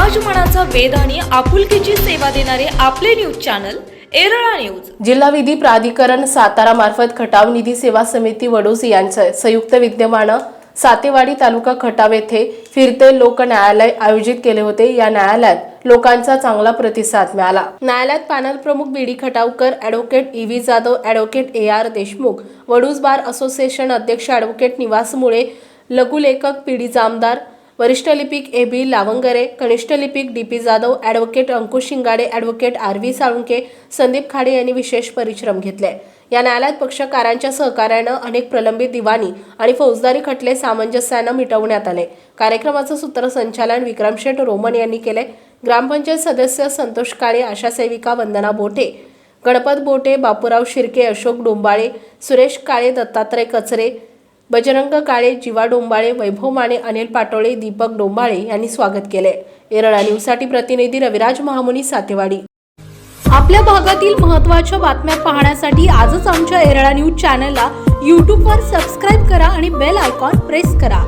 मनाचा वेध आणि आपुलकीची सेवा देणारे आपले न्यूज चॅनल एरळा न्यूज. जिल्हा विधी प्राधिकरण सातारा मार्फत खटाव निधी सेवा समिती वडोज यांचं संयुक्त विद्यमानं सातेवाडी तालुका खटाव येथे फिरते लोक न्यायालय आयोजित केले होते. या न्यायालयात लोकांचा चांगला प्रतिसाद मिळाला. न्यायालयात पॅनल प्रमुख B D Khatavkar advocate E V Jadhav advocate A R Deshmukh Vaduj bar association अध्यक्ष ॲडव्होकेट निवास मुळे लघुलेखक पी डी जामदार वरिष्ठ लिपिक ए बी लावंगरे कनिष्ठ लिपिक D P Jadhav advocate Ankush Shingade advocate R V Salunke Sandeep Khade यांनी विशेष परिश्रम घेतले. या न्यायालयात पक्षकारांच्या सहकार्यानं अनेक प्रलंबित दिवाणी आणि फौजदारी खटले सामंजस्यानं मिटवण्यात आले. कार्यक्रमाचं सूत्रसंचालन विक्रम शेठ रोमन यांनी केले. ग्रामपंचायत सदस्य संतोष काळे आशा सेविका वंदना बोटे गणपत बोटे बापूराव शिर्के अशोक डोंबाळे सुरेश काळे दत्तात्रय कचरे बजरंग काळे जीवा डोंबाळे वैभव माने अनिल पाटोळे दीपक डोंबाळे यांनी स्वागत केले. एरळा न्यूजसाठी प्रतिनिधी रविराज महामुनी सातेवाडी. आपल्या भागातील महत्त्वाच्या बातम्या पाहण्यासाठी आजच आमच्या एरळा न्यूज चॅनलला यूट्यूबवर सबस्क्राईब करा आणि बेल आयकॉन प्रेस करा.